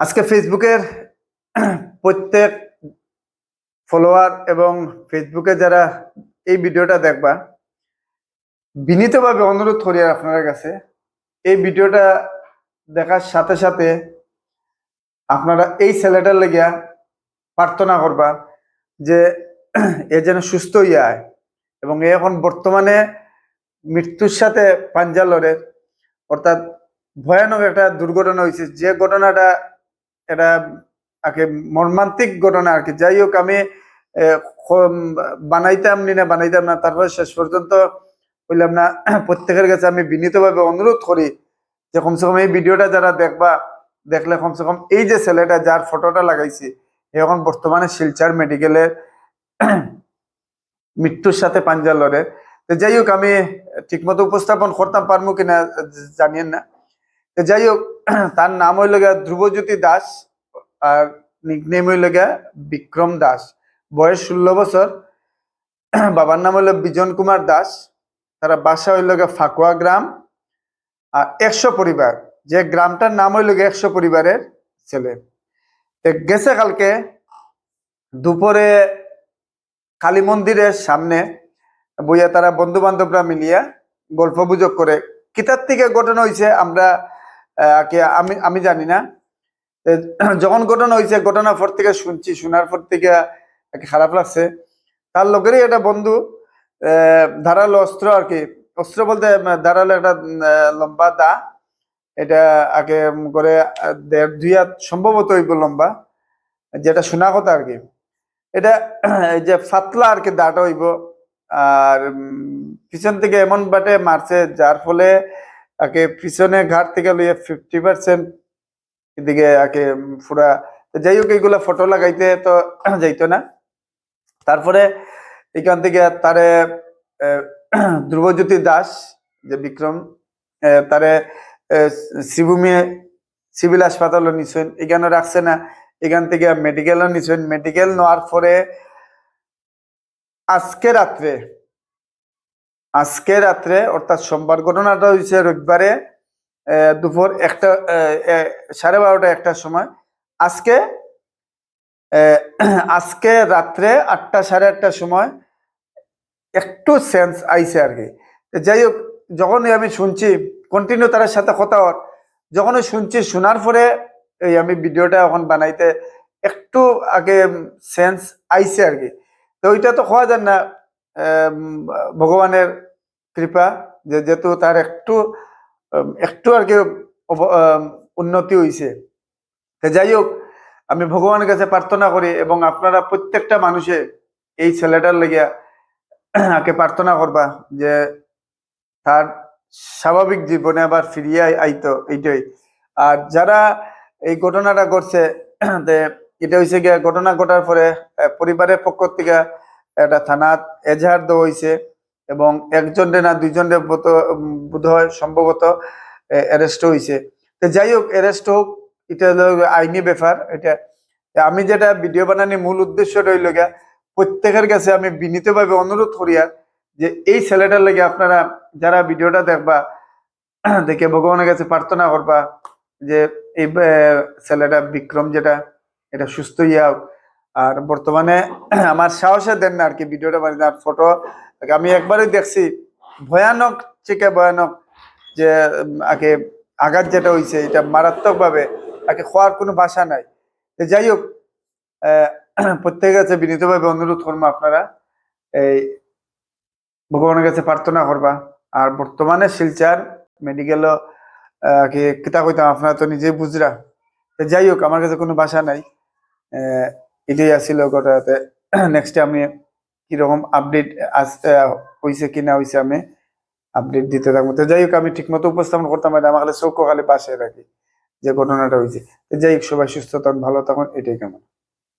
আজকে ফেসবুকের প্রত্যেক ফলোয়ার এবং ফেসবুকে যারা এই ভিডিওটা দেখবা, বিনীতভাবে অনুরোধ করি আপনার কাছে, এই ভিডিওটা দেখার সাথে সাথে আপনারা এই ছেলেটার লেগিয়া প্রার্থনা করবা যে এ যেন সুস্থ হইয়া এবং এ এখন বর্তমানে মৃত্যুর সাথে পাঞ্জা লড়ে। অর্থাৎ ভয়ানক একটা দুর্ঘটনা হয়েছে যে ঘটনাটা এটা আগে মর্মান্তিক ঘটনা আর কি। যাই হোক, আমি বানাইতাম নি না, বানাইতাম না, তারপরে শেষ পর্যন্ত বললাম না, প্রত্যেকের কাছে আমি বিনীতভাবে অনুরোধ করি যে কমসে কম এই ভিডিওটা যারা দেখবা, দেখলে কমসে কম এই যে ছেলেটা যার ফটোটা লাগাইছি এখন বর্তমানে শিলচার মেডিকেলে মৃত্যুর সাথে পাঞ্জা লড়ে। তো যাই হোক, আমি ঠিকমতো উপস্থাপন করতাম পারব কিনা জানিয়েন না। তো যাই হোক তার নাম হইল গিয়া ধ্রুবজ্যোতি দাস আর নিকনেম হইল গিয়া বিক্রম দাস। বয়স ষোলো বছর। বাবার নাম হইল বিজন কুমার দাস। তারা বাসা হইল গিয়া ফাকুয়া গ্রাম। আর একশো পরিবার। যে গ্রামটার নাম হইল গিয়া একশো পরিবারের ছেলে। গেছে কালকে দুপুরে কালী মন্দিরের সামনে বইয়া তারা বন্ধু বান্ধবরা মিলিয়া গল্প গুজব করে। কিতার থেকে ঘটনা হয়েছে আমরা কি আমি আমি জানি না। যখন ঘটনা হয়েছে ঘটনা পর থেকে শুনছি, শোনার পর থেকে খারাপ লাগছে। তার লোকেরই একটা বন্ধু ধারালো অস্ত্র আর কি। অস্ত্র বলতে ধারালো একটা লম্বা দা। এটা আগে করে দেড় দুই হাত সম্ভবত হইব লম্বা, যেটা শোনা কথা আর কি। এটা, এই যে ফাতলা আর কি দাটা হইব, আর পিছন থেকে এমন বাটে মারছে, যার ফলে আকে পিছনে ঘাট থেকে লইয়ে ফিফটি পার্সেন্ট এদিকে উম, পুরা যাই হোক এইগুলা ফটো লাগাইতে তো যাইতো না। তারপরে এখান থেকে তারে ধ্রুবজ্যোতি দাস যে বিক্রম তারে আহ, শিবভূমি সিভিল হাসপাতালও নিছেন। এখানে রাখছে না। এখান থেকে মেডিকেলও নিছেন। মেডিকেল নেওয়ার পরে আজকে রাত্রে আজকে রাত্রে, অর্থাৎ সোমবার ঘটনাটা হয়েছে রবিবারে দুপুর একটা সাড়ে বারোটা একটার সময়। আজকে আজকে রাত্রে আটটা সাড়ে আটটার সময় একটু সেন্স আইছে আর কি। যাই হোক, যখনই আমি শুনছি কন্টিনিউ তার সাথে কথা হওয়ার যখনই শুনছি, শোনার পরে এই আমি ভিডিওটা এখন বানাইতে একটু আগে সেন্স আইছে আর কি। তো ওইটা তো খাওয়া যান না ভগবানের কৃপা, যে যেহেতু তার একটু একটু আর কি উন্নতি হয়েছে যাই হোক, আমি ভগবানের কাছে প্রার্থনা করি এবং আপনারা প্রত্যেকটা মানুষে এই ছেলেটার লেগিয়া আগে প্রার্থনা করবা যে তার স্বাভাবিক জীবনে আবার ফিরিয়ে আই- আইতো এইটাই। আর যারা এই ঘটনাটা তে এটা হয়েছে গিয়া ঘটনা ঘটার পরে পরিবারের পক্ষ থেকে একটা থানাত এজাহার দেওয়া হয়েছে এবং একজনের না দুইজনের বোধ হয় সম্ভবত অ্যারেস্ট হয়েছে তো যাই হোক অ্যারেস্ট হোক, এটা আইনি ব্যাপার, এটা, আমি যেটা ভিডিও বানানোর মূল উদ্দেশ্য রইল গিয়া, প্রত্যেকের কাছে আমি বিনীতভাবে অনুরোধ করি আর, যে এই ছেলেটার লেগে আপনারা যারা ভিডিওটা দেখবা, দেখে ভগবানের কাছে প্রার্থনা করবা যে, এই ছেলেটা বিক্রম যেটা, এটা সুস্থ ইয়া। আর বর্তমানে আমার সাহসে দেন না আর কি, ভিডিওটা বানিয়ে আর ফটো আমি একবারই দেখছি, ভয়ানক থেকে ভয়ানক যে, আগে আঘাত যেটা হয়েছে এটা মারাত্মক ভাবে তাকে খোয়ার কোনো ভাষা নাই। যাই হোক প্রত্যেকের কাছে বিনীতভাবে অনুরোধ করব আপনারা, এই, ভগবানের কাছে প্রার্থনা করবা। আর বর্তমানে শিলচার মেডিকেলও কি কিতা কইতাম, আপনারা তো নিজেই বুঝরা। যাই হোক, আমার কাছে কোনো ভাষা নাই। এটাই আসছিল গোটাতে নেক্সট আমি কীরকম আপডেট হয়েছে কি না হয়েছে আমি আপডেট দিতে থাকব। তো যাই হোক আমি ঠিক মতো উপস্থাপন করতাম না, আমার চোখ খালি পাশে রাখি যে ঘটনাটা হয়েছে যাই হোক সবাই সুস্থ থাকুন ভালো থাকুন এটাই কেমন।